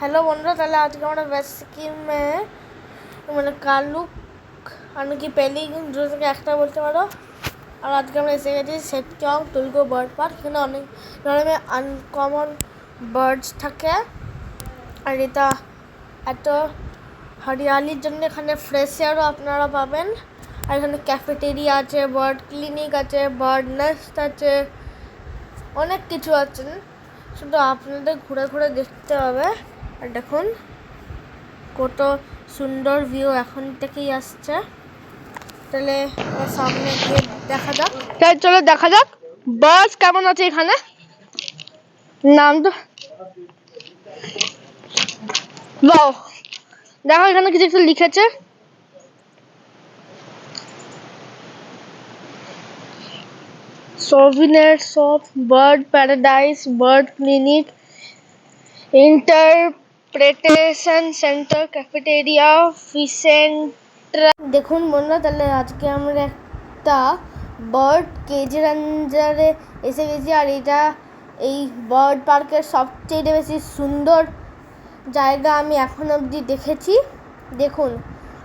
Hello বন্ধুরা, তাহলে আজকে আমরা বেসিকিমে মানে কালুক আমি কি পেলি? দুটো থেকে একটা বলতে পারো? আর আজকে আমরা এসে গেছি সেপচং তুলগো বার্ড পার্ক এখানে অনেক ধরনের আনকমন বার্ডস থাকে। আর এটা এত হরিয়ালির জন্য এখানে ফ্রেশ এয়ারও আপনারা পাবেন। আর এখানে ক্যাফেটেরিয়া আছে বার্ড ক্লিনিক আছে বার্ড নেস্ট আছে, অনেক কিছু আছে। শুধু আপনাদের ঘুরে ঘুরে দেখতে হবে। আর দেখুন, কত সুন্দর ভিউ এখন থেকেই আসছে। তাহলে সামনে গিয়ে দেখা যাক। তাই চলো দেখা যাক। বাস কেমন আছে এখানে? নাম তো বাও দেখো এখানে কিছু একটা লিখেছে। Souvenir shop bird paradise bird clinic interpretation centre cafeteria ফিসেন্ট্রা দেখুন বন্ধুরা, তাহলে আজকে আমরা একটা বার্ড কেজ রেঞ্জারে এসে গেছি, আর এটা এই বার্ড পার্কের সবচেয়ে বেশি সুন্দর জায়গা আমি এখন অবধি দেখেছি। দেখুন,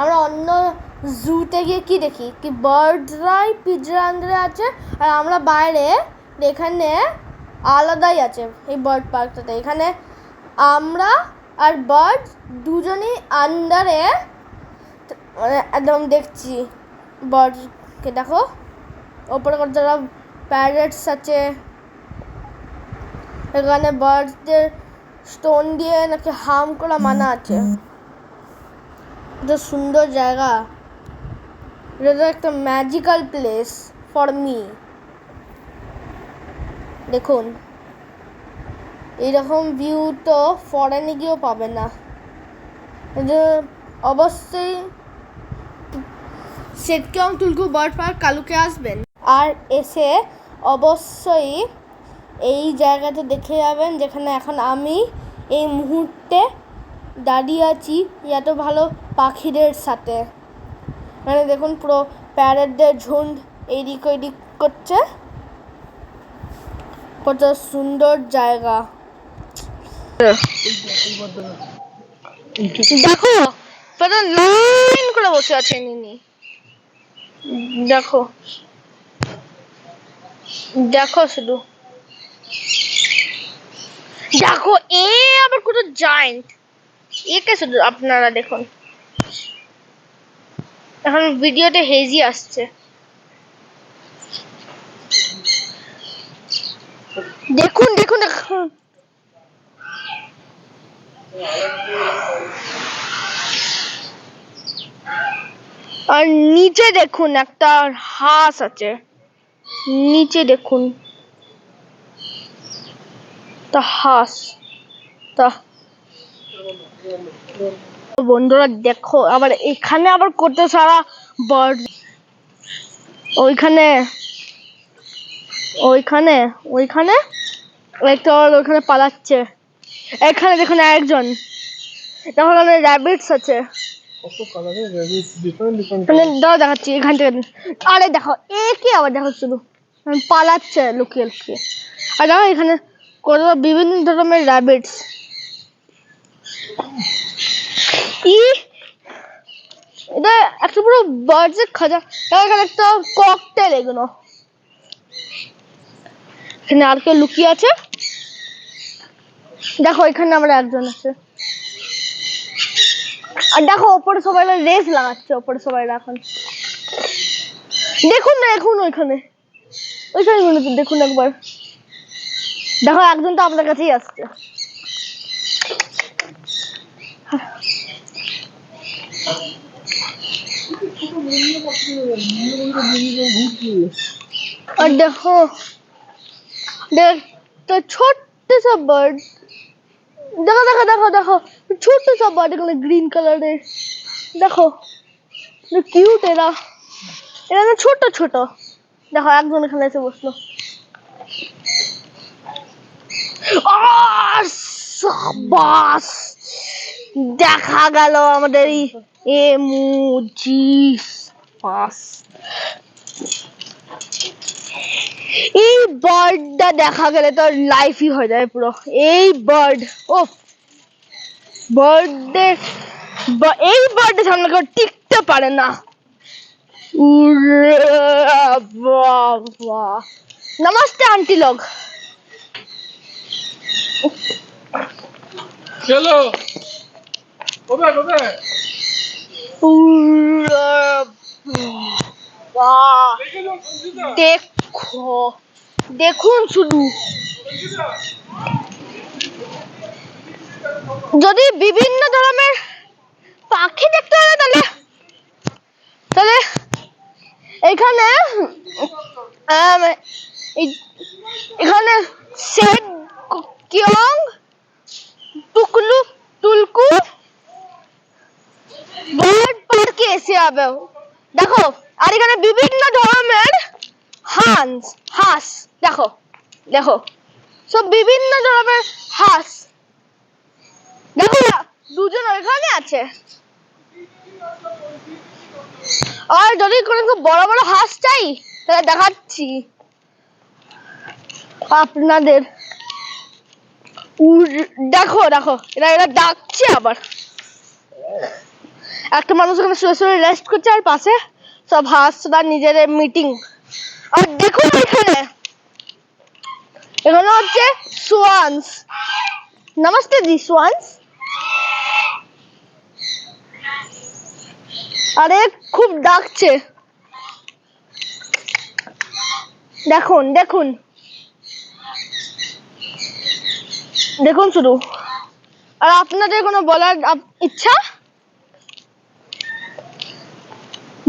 আমরা অন্য জুতে গিয়ে কি দেখি? কি বার্ডরাই পিজরান্ডারে আছে, আর আমরা বাইরে এখানে আলাদাই আছে এই বার্ড পার্কটাতে এখানে আমরা আর বার্ড দুজনেই আন্ডারে মানে একদম দেখছি। বার্ডকে দেখো। ওপরে যারা প্যারেটস আছে, এখানে বার্ডসদের স্টোন দিয়ে নাকি হার্ম করা মানা আছে। এটা সুন্দর জায়গা। এটা একটা ম্যাজিক্যাল প্লেস ফর মি দেখুন। এইরকম ভিউ তো ফরেনে গিয়েও পাবে না। অবশ্যই সেটকিয়ং তুলকু বার্ড পার্ক কালুকে আসবেন। আর এসে অবশ্যই এই জায়গাটা দেখে যাবেন, যেখানে এখন আমি এই মুহূর্তে দাঁড়িয়ে আছি এত ভালো পাখিদের সাথে। মানে দেখুন পুরো প্যারেটদের ঝুন্ড এইদিক ওইদিক করছে। কত সুন্দর জায়গা। দেখো পুরো লাইন করে বসে দেখো। দেখো শুধু। দেখো, এ আবার কত জায়েন্ট শুধু আপনারা দেখুন। এখন ভিডিওতে হেজি আসছে। দেখুন দেখুন দেখুন। আর নিচে দেখুন একটা হাঁস আছে। নিচে দেখুন। তা হাঁস। তা। বন্ধুরা দেখো, আবার এখানে আবার কত সারা বার্ড ওইখানে। ওইখানে ওইখানে। একটা ওইখানে পালাচ্ছে। এখানে দেখুন একজন তখন র্যাবিটস আছে। মানে দাও দেখাচ্ছি এখান থেকে। আরে দেখো এ কি আবার দেখো শুধু। পালাচ্ছে লুকিয়ে লুকিয়ে। আর দেখো এখানে কত বিভিন্ন ধরনের র্যাবিটস ই! এটা একটা পুরো খাঁচা দেখো এখানে একটা ককটেল এগুলো। এখানে আর কেউ লুকিয়ে আছে? দেখো এখানে আমরা একজন আছে আর দেখো ওপরে সবাই রেস লাগাচ্ছে ওপরে সবাই এখন দেখুন না দেখুন ওইখানে ওইখানে গুলোতে দেখুন একবার দেখো একজন তো আপনার কাছেই আসছে और देखो देख तो छोटे सा बर्ड দেখো দেখো দেখো দেখো। ছোট্ট সব বার্ড এগুলো গ্রিন কালারের দেখো কিউট এরা। এরা না ছোট ছোট। দেখো, একজন এখানে এসে বসল। সাবাস দেখা গেল আমাদের এমুজি পাস এই বার্ডটা দেখা গেলে তোর লাইফই হয়ে যাবে পুরো। এই বার্ড ও বার্ডদের এই বার্ডের সামনে কেউ টিকতে পারে না। নমস্তে আন্টি লোক চলো। কবে কবে দেখ দেখুন শুধু। যদি বিভিন্ন ধরনের পাখি দেখতে হবে তাহলে তাহলে এখানে এখানে সেট কিয়ং, টুকলু, টুলকু, বার্ড পার্কে এসে যাবে দেখো, আর এখানে বিভিন্ন ধরনের হাঁস হাঁস, দেখো দেখো। সব বিভিন্ন ধরনের হাঁস। দেখো দুজন ওইখানে আছে। আর যদি কোনো খুব বড় বড় হাঁস চাই, তাহলে দেখাচ্ছি। আপনাদের দেখো দেখো, এরা এরা ডাকছে আবার। একটা মানুষ ওখানে শুয়ে শুয়ে রেস্ট করছে আর পাশে সব হাঁস তার নিজের মিটিং দেখুন এখানে। হচ্ছে সোয়ান্স নমস্তে জি সোয়ান্স আরে, খুব ডাকছে। দেখুন দেখুন। দেখুন শুধু। আর আপনাদের কোনো বলার ইচ্ছা?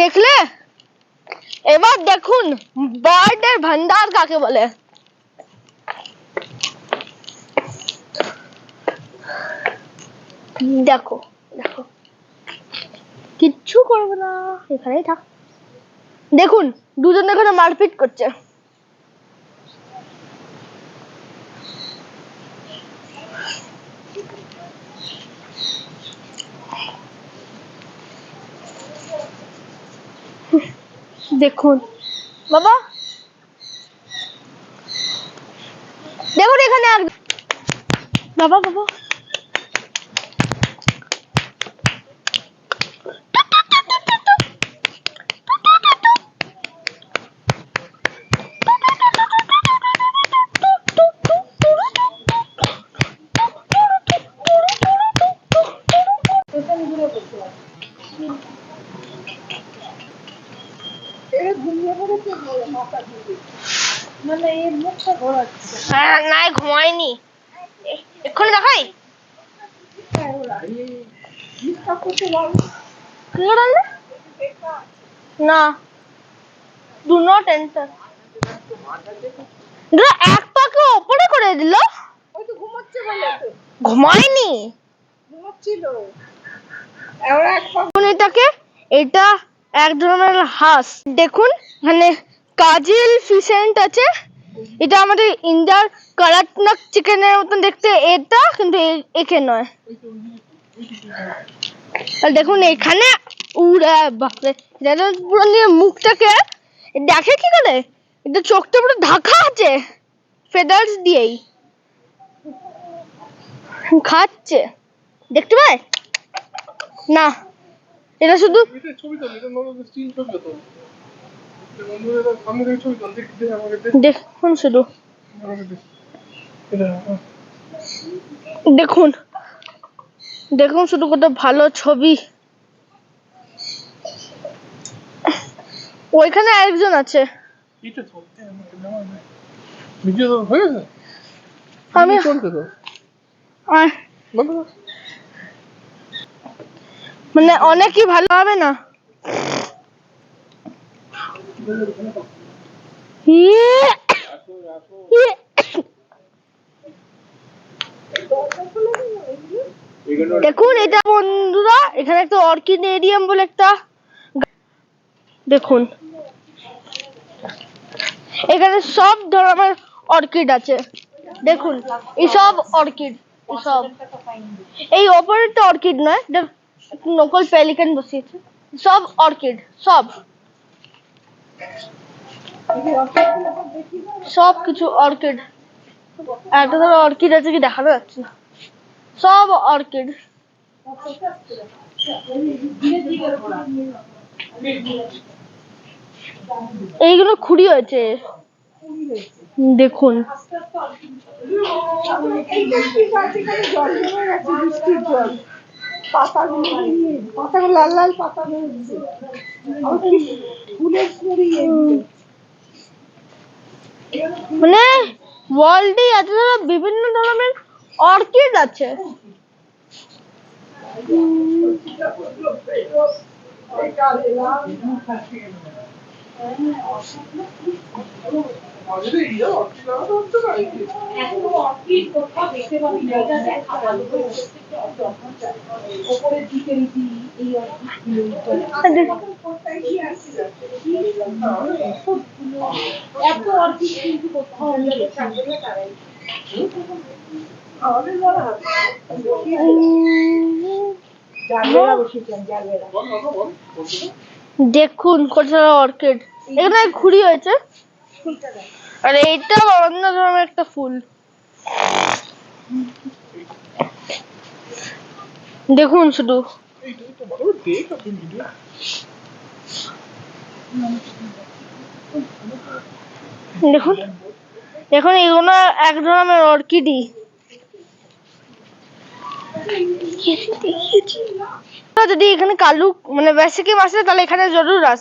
দেখলে? এবার দেখুন বার্ডের ভান্ডার কাকে বলে? দেখো দেখো। কিচ্ছু করব না, এখানেই থাক। দেখুন, দুজন এখানে মারপিট করছে। দেখুন। বাবা! দেখুন এখানে আর বাবা বাবা! এক্ষুনি দেখাই? না। ডু নট এন্টার এক পাকে ওপরে করে দিল। ঘুমায়নি? এটাকে এটা এক ধরনের হাঁস। দেখুন মানে কাজিল ফিসেন্ট আছে। এটা আমাদের ইন্ডিয়ার কড়াকনাক চিকেনের মতন দেখতে, এটা কিন্তু একে নয়। আর দেখুন এখানে, উড়ে, বাপরে পুরো নিয়ে মুখটাকে, দেখে কি করে? এটা চোখটা পুরো ঢাকা আছে ফেদার্স দিয়েই। খাচ্ছে। দেখতে পায়? না, এটা শুধু ছবি তো দেখুন শুধু। দেখুন দেখুন শুধু কত ভালো ছবি ওইখানে আরেকজন আছে আমি মানে অনেকই ভালো হবে না! দেখুন, এটা বন্ধুরা, এখানে একটা অর্কিড এরিয়াম বলে একটা দেখুন। এখানে সব ধরনের অর্কিড আছে। দেখুন এসব অর্কিড এসব এই ওপরেরটা অর্কিড নয় নকল পেলিকান বসিয়েছে। সব অর্কিড, সব। সব কিছু অর্কিড। একটা ধরো অর্কিড আছে কি দেখানো যাচ্ছে না। সব অর্কিড। এইগুলো খুঁড়ি হয়েছে। দেখুন। পাতাগুলো লাল লাল পাতা মানে ওয়ার্ল্ডে এত বিভিন্ন ধরনের অর্কিড আছে। কোথাও দেখিনি। কত অর্কিড? এখানে খুঁড়ি হয়েছে। আর এইটা অন্য ধরনের একটা ফুল। দেখুন শুধু। দেখুন। এখন এগুলো এক ধরনের অর্কিডি যদি এখানে কালু মানে বেসিকে আসে তাহলে এখানে জরুর আস